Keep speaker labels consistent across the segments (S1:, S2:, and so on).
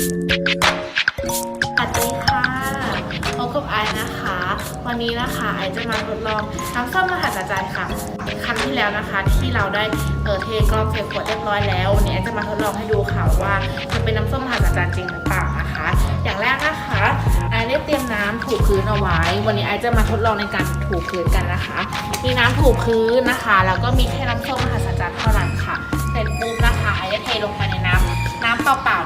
S1: สวัสดีค่ะพบกับไอนะคะ วันนี้นะคะไอจะมาทดลองน้ำส้มมหัศจรรย์ค่ะ ครั้งที่แล้วนะคะ ที่เราได้เออเทกรองเทขวดเรียบร้อยแล้ววันนี้ไอจะมาทดลองให้ดูค่ะว่าจะเป็นน้ำส้มมหัศจรรย์จริงหรือเปล่านะคะ อย่างแรกนะคะไอได้เตรียมน้ำถูพื้นเอาไว้ วันนี้ไอจะมาทดลองในการถูพื้นกันนะคะ มีน้ำถูพื้นนะคะแล้วก็มีแค่น้ำส้มมหัศจรรย์เท่านั้นค่ะเสร็จปุ๊บนะคะไอจะเทลงไปในน้ำน้ำเปล่า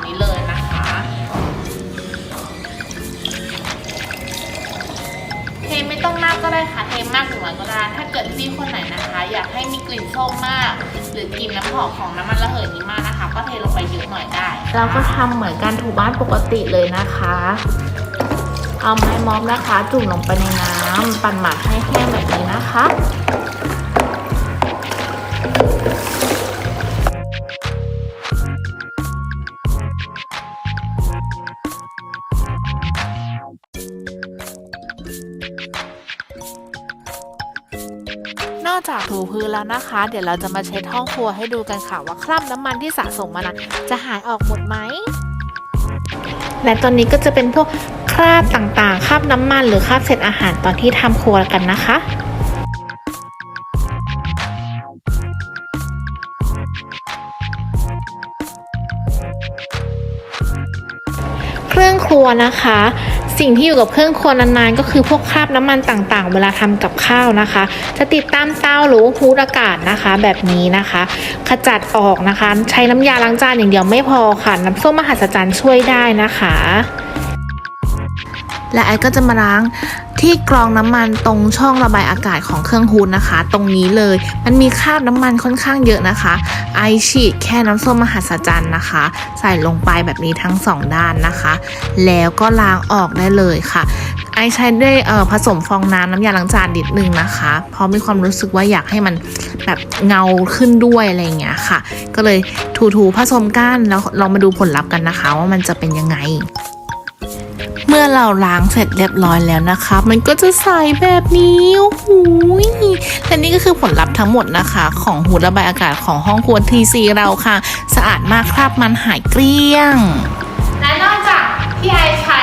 S1: ไม่ต้องมากก็ได้ค่ะ เทมากถึงน้อยก็ได้ ถ้าเกิดพี่คนไหนนะคะ อยากให้มีกลิ่นส้มมาก หรือกลิ่นน้ำหอมของน้ำมันระเหยนี้มากนะคะ ก็เทลงไปเยอะหน่อยได้ เราก็ทำเหมือนการถูบ้านปกติเลยนะคะ เอาไม้มอบนะคะ จุ่มลงไปในน้ำปั่นหมักให้แห้งแบบนี้นะคะ นอกจากถูพื้นแล้วนะคะ เดี๋ยวเราจะมาเช็ดห้องครัวให้ดูกันค่ะว่าคราบน้ำมันที่สะสมมานะจะหายออกหมดไหมและตอนนี้ก็จะเป็นพวกคราบต่างๆ คราบน้ำมันหรือคราบเศษอาหารตอนที่ทำครัวกันนะคะเครื่องครัวนะคะ สิ่งที่อยู่กับเครื่องครัวนานๆ ก็คือพวกคราบน้ำมันต่างๆ เวลาทำกับข้าวนะคะ จะติดตามเตาหรือว่าฮูดอากาศนะคะ แบบนี้นะคะ ขจัดออกนะคะ ใช้น้ำยาล้างจานอย่างเดียวไม่พอค่ะน้ำส้มมหัศจรรย์ช่วยได้นะคะ และไอก็จะมาล้าง ที่กรองน้ำมันตรงช่องระบายอากาศของเครื่องฮูดนะคะ ตรงนี้เลยมันมีคราบน้ำมันค่อนข้างเยอะนะคะ ไอฉีดแค่น้ำส้มมหัศจรรย์นะคะ ใส่ลงไปแบบนี้ทั้งสองด้านนะคะ แล้วก็ล้างออกได้เลยค่ะ ไอใช้ได้ผสมฟองน้ำน้ำยาล้างจานนิดนึงนะคะเพราะมีความรู้สึกว่าอยากให้มันแบบเงาขึ้นด้วยอะไรอย่างเงี้ยค่ะ ก็เลยถูๆผสมกันแล้วเรามาดูผลลัพธ์กันนะคะ ว่ามันจะเป็นยังไง มื่อเราล้างเสร็จเรียบร้อยแล้วนะคะ มันก็จะใสแบบนี้โอ้โหยและนี่ก็คือผลลัพธ์ทั้งหมดนะคะ ของหูระบายอากาศของห้องครัวทีซีเราค่ะ สะอาดมากคราบมันหายเกลี้ยง และนอกจากพี่ไอใช้